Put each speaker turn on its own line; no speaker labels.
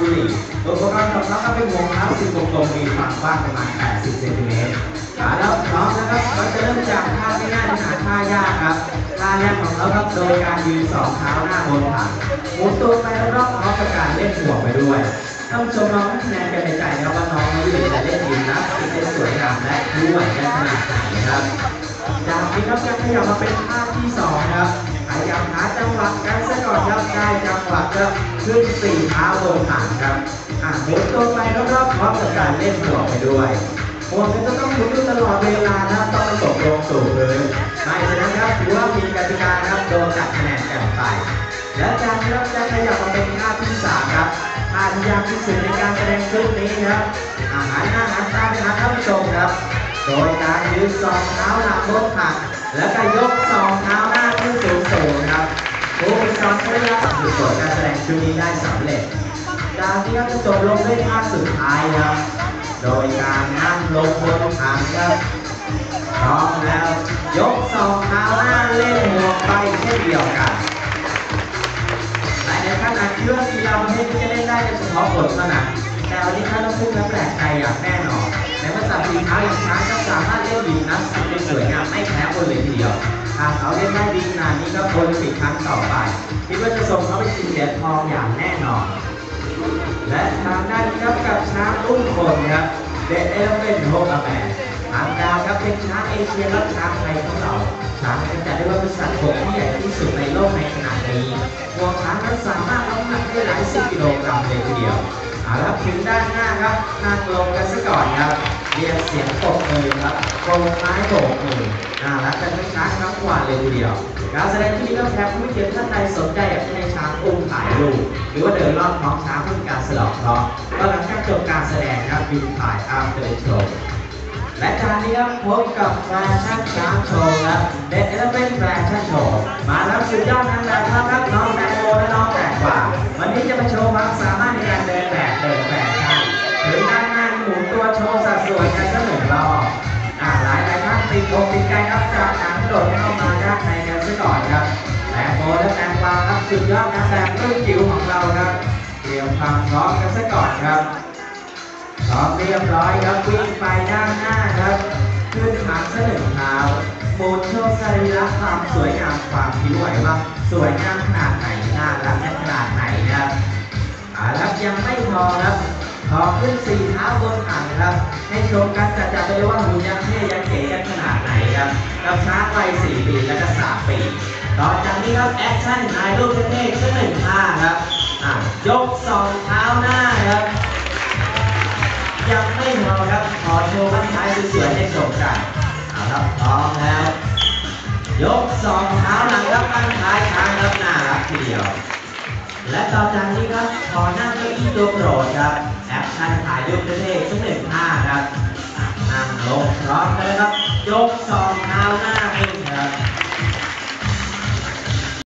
บุหรี่อุปกรณ์ของเขาก็เป็นวงพลาสติกกลมๆมีความกว้างประมาณ 80 เซนติเมตรขาแล้วพร้อมนะครับเราจะเริ่มจากท่าง่ายๆหาท่ายากครับ ท่าแรกของเขาครับโดยการยืนสองเท้าหน้าบนถังหมุนตัวไปรอบๆพร้อมกับการเล่นห่วไปด้วยท่านชมลองคะแนนกันในใจนะครับว่าน้องเขาอยู่จะเล่นยิมนาสติกได้สวยงามและด้วยขนาดไหนนะครับ จากนี้ครับจะขยับมาเป็นท่าที่สองครับพยา ขึ้นสี่เท้าบนฐานครับ อะหมุนตัวไปรอบๆพร้อมกับการเล่นหัวไปด้วยหัวก็จะต้องหมุนอยู่ตลอดเวลานะต้องตกลงสู่พื้นไม่ฉะนั้นครับถือว่ามีกติกาครับโดนจัดคะแนนกันไป และจากนี้เราจะขยับมาเป็นท่าที่สามครับท่าที่ยากที่สุดในการแสดงชุดนี้นะครับอาหารหน้าหันตาไปหาท่านผู้ชมครับ โดยการยืนสองเท้าหลังบนผักแล้วก็ยกสองเท้าหน้าขึ้นสูงสูงครับ ผู้ฝึกสอนได้รับฝึกฝนการแสดงชุดนี้ได้สำเร็จจากที่เราจะจบลงด้วยท่าสุดท้ายครับ โดยการนั่งลงบนถังครับพร้อมแล้ว ยกสองเท้าหน้าเล่นหัวไปเช่นเดียวกันหลายในท่านอาจคิดว่ากีฬาประเภทนี้จะเล่นได้เฉพาะบทเท่านั้นแต่วันนี้ท่านต้องพูดและแปลกใจอย่างแน่นอนในภาษาฝีเท้าอย่างช้างก็สามารถเล่นยิมนาสติกได้สวยงามไม่แพ้คนเลยทีเดียวาเขาเล่นได้ดีขนาดนี้ก็โอลิมปิกครั้งต่อไปคิดว่าจะส่งเขาไปชิงเหรียญทองอย่างแน่นอน และทางด้านนี้ครับกับช้างอุ้มคนครับเดดเอลเวนโฮกาแมนทางดาวครับเป็นช้างเอเชียและช้างไทยของเราช้างเป็นจัดได้ว่าเป็นสัตว์บกที่ใหญ่ที่สุดในโลกในขณะนี้งวช้างนั้นสามารถรับน้ำหนักได้หลายสิบกิโลกรัมเลยทีเดียวเอาละถึงด้านหน้าครับนั่งลงกันซะก่อนครับ เรียกเสียงปรบมือครับโปรไม้โบกมือน่ารักกันทั้งช้างทั้งกวาดเลยทีเดียว การแสดงที่นี้ก็แพ้ผู้เกียรติท่านใดสนใจอยากให้ช้างอุ้มถ่ายรูปหรือว่าเดินรอบท้องช้างเพื่อการสลองเคราะห์ก็หลังจากจบการแสดงครับบินถ่ายอัพเดินโชว์และจากนี้ครับพบกับแฟชั่นช้างโชว์ครับเด็ดเอลเป็นแฟชั่นโชว์มาแล้วสุดยอดนางแบบครับครับน้องแตงโมและน้องแตงกวาวันนี้จะมาโชว์ความสาายท่านติดอกติดใจครับจากหนังโดดเข้ามาด้านในกันซะก่อนครับแตงโมและแตงกวาครับสุดยอดนางแบบรุ่นจิ๋วของเราครับเตรียมความพร้อมกันซะก่อนครับพร้อมเรียบร้อยครับวิ่งไปด้านหน้าครับขึ้นหางสะหนึ่งเท้าหมุนโชว์สรีระความสวยงามความผิวไหวว่าสวยงามขนาดไหนน่ารักขนาดไหนนะครับเอาละครับยังไม่พอครับ พอขึ้นสี่เท้าบนถังครับ ให้ชมกันจัดจัดไปเลยว่าหุ่นยังเท่ยังเก๋กันขนาดไหนครับกับช้างวัยสี่ปีและก็สามปี ต่อจากนี้ครับแอคชั่นถ่ายรูปเท่ๆสักหนึ่งท่าครับอะยกสองเท้าหน้าครับ ยังไม่พอครับ ขอโชว์บ้นท้ายสวยๆให้ชมกันเอาครับพร้อมแล้ว ยกสองเท้าหลังครับบ้นท้ายช้างครับหน่ารักทีเดียวและต่อจากนี้ครับขอนั่งเก้าอี้ตัวโปรดครับ แอคชั่นถ่ายยกเท่ๆสักหนึ่งท่าครับอะนั่งลงพร้อมกันเลยครับ ยกสองเท้าหน้า